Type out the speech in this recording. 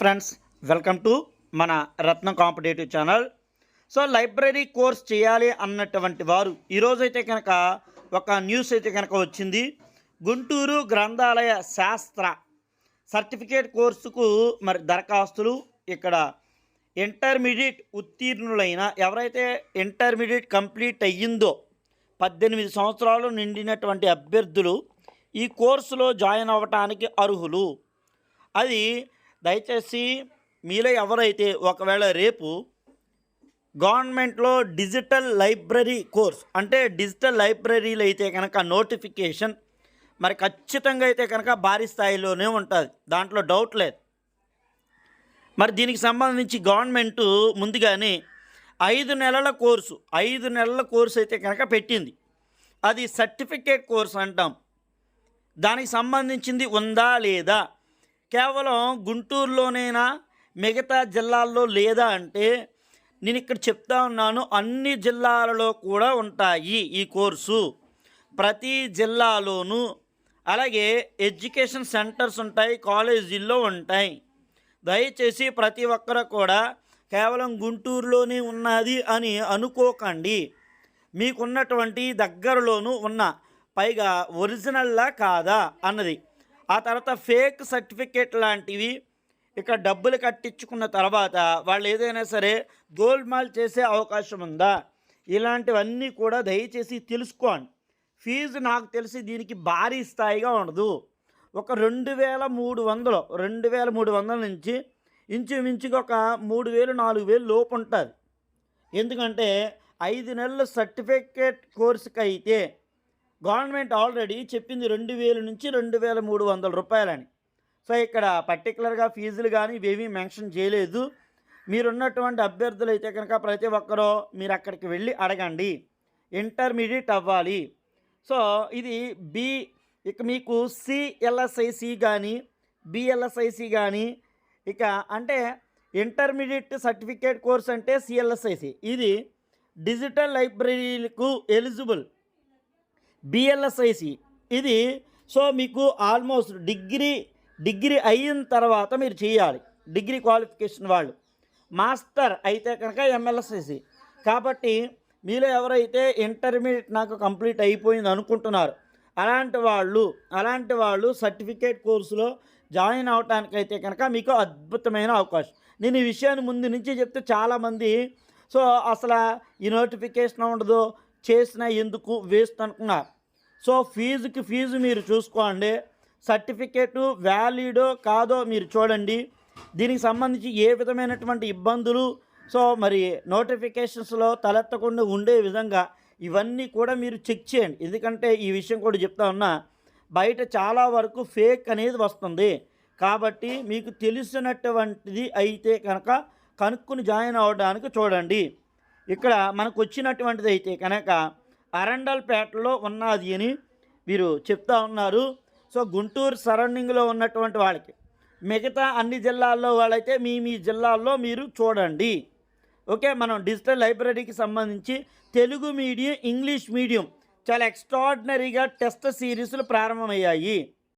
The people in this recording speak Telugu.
ఫ్రెండ్స్ వెల్కమ్ టు మన Ratna competitive channel. So library course చేయాలి అన్నటువంటి వారు ఈరోజైతే కనుక ఒక న్యూస్ అయితే కనుక వచ్చింది. గుంటూరు గ్రంథాలయ శాస్త్ర సర్టిఫికేట్ కోర్సుకు మరి దరఖాస్తులు ఇక్కడ ఇంటర్మీడియట్ ఉత్తీర్ణులైన ఎవరైతే ఇంటర్మీడియట్ కంప్లీట్ అయ్యిందో పద్దెనిమిది సంవత్సరాలు నిండినటువంటి అభ్యర్థులు ఈ కోర్సులో జాయిన్ అవ్వటానికి అర్హులు. అది దయచేసి మీలో ఎవరైతే ఒకవేళ రేపు గవర్నమెంట్లో డిజిటల్ లైబ్రరీ కోర్స్ అంటే డిజిటల్ లైబ్రరీలు అయితే కనుక నోటిఫికేషన్ మరి ఖచ్చితంగా అయితే కనుక భారీ స్థాయిలోనే ఉంటుంది. దాంట్లో డౌట్ లేదు. మరి దీనికి సంబంధించి గవర్నమెంట్ ముందుగానే ఐదు నెలల కోర్సు ఐదు నెలల కోర్సు అయితే కనుక పెట్టింది. అది సర్టిఫికేట్ కోర్స్ అంటాం. దానికి సంబంధించింది ఉందా లేదా? కేవలం గుంటూరులోనేనా మిగతా జిల్లాల్లో లేదా అంటే నేను ఇక్కడ చెప్తా ఉన్నాను అన్ని జిల్లాలలో కూడా ఉంటాయి ఈ కోర్సు. ప్రతి జిల్లాలోనూ అలాగే ఎడ్యుకేషన్ సెంటర్స్ ఉంటాయి కాలేజీల్లో ఉంటాయి. దయచేసి ప్రతి ఒక్కరు కూడా కేవలం గుంటూరులోనే ఉన్నది అని అనుకోకండి. మీకున్నటువంటి దగ్గరలోనూ ఉన్న పైగా ఒరిజినల్లా కాదా అన్నది. ఆ తర్వాత ఫేక్ సర్టిఫికేట్ లాంటివి ఇక డబ్బులు కట్టించుకున్న తర్వాత వాళ్ళు ఏదైనా సరే గోల్మాల్ చేసే అవకాశం ఉందా? ఇలాంటివన్నీ కూడా దయచేసి తెలుసుకోండి. ఫీజు నాకు తెలిసి దీనికి భారీ స్థాయిగా ఉండదు. ఒక రెండు వేల మూడు వందలు రెండు వేల మూడు వందల నుంచి ఇంచుమించుగా ఒక మూడు వేలు నాలుగు వేలు లోపు ఉంటుంది. ఎందుకంటే ఐదు నెలల సర్టిఫికేట్ కోర్సుకి అయితే గవర్నమెంట్ ఆల్రెడీ చెప్పింది రెండు వేలు నుంచి రెండు వేల మూడు వందల రూపాయలని. సో ఇక్కడ పర్టికులర్గా ఫీజులు కానీ ఇవేమీ మెన్షన్ చేయలేదు. మీరున్నటువంటి అభ్యర్థులు అయితే కనుక ప్రతి ఒక్కరూ మీరు అక్కడికి వెళ్ళి అడగండి. ఇంటర్మీడియట్ అవ్వాలి. సో ఇది బి ఇక మీకు సిఎల్ఎస్ఐసి కానీ బిఎల్ఎస్ఐసి కానీ ఇక అంటే ఇంటర్మీడియట్ సర్టిఫికేట్ కోర్స్ అంటే సిఎల్ఎస్ఐసి. ఇది డిజిటల్ లైబ్రరీలకు ఎలిజిబుల్. బిఎల్ఎస్ఐసి ఇది సో మీకు ఆల్మోస్ట్ డిగ్రీ డిగ్రీ అయిన తర్వాత మీరు చేయాలి. డిగ్రీ క్వాలిఫికేషన్ వాళ్ళు. మాస్టర్ అయితే కనుక ఎంఎల్ఎస్ఐసి కాబట్టి మీలో ఎవరైతే ఇంటర్మీడియట్ నాకు కంప్లీట్ అయిపోయింది అనుకుంటున్నారు అలాంటి వాళ్ళు అలాంటి వాళ్ళు సర్టిఫికేట్ కోర్సులో జాయిన్ అవటానికి అయితే కనుక మీకు అద్భుతమైన అవకాశం. నేను ఈ విషయాన్ని ముందు నుంచి చెప్తే చాలామంది సో అసలు ఈ నోటిఫికేషన్ ఉండదు చేసిన ఎందుకు వేస్ట్ అనుకున్నారు. సో ఫీజుకి ఫీజు మీరు చూసుకోండి. సర్టిఫికేటు వ్యాలిడో కాదో మీరు చూడండి. దీనికి సంబంధించి ఏ విధమైనటువంటి ఇబ్బందులు సో మరి నోటిఫికేషన్స్లో తలెత్తకుండా ఉండే విధంగా ఇవన్నీ కూడా మీరు చెక్ చేయండి. ఎందుకంటే ఈ విషయం కూడా చెప్తా ఉన్నా బయట చాలా వరకు ఫేక్ అనేది వస్తుంది. కాబట్టి మీకు తెలిసినటువంటిది అయితే కనుక కనుక్కుని జాయిన్ అవ్వడానికి చూడండి. ఇక్కడ మనకు వచ్చినటువంటిది అయితే కనుక అరండల్పేటలో ఉన్నది అని వీరు చెప్తా ఉన్నారు. సో గుంటూరు సరౌండింగ్లో ఉన్నటువంటి వాళ్ళకి మిగతా అన్ని జిల్లాల్లో వాళ్ళైతే మీ మీ జిల్లాల్లో మీరు చూడండి. ఓకే మనం డిజిటల్ లైబ్రరీకి సంబంధించి తెలుగు మీడియం ఇంగ్లీష్ మీడియం చాలా ఎక్స్ట్రాడినరీగా టెస్ట్ సిరీస్లు ప్రారంభమయ్యాయి.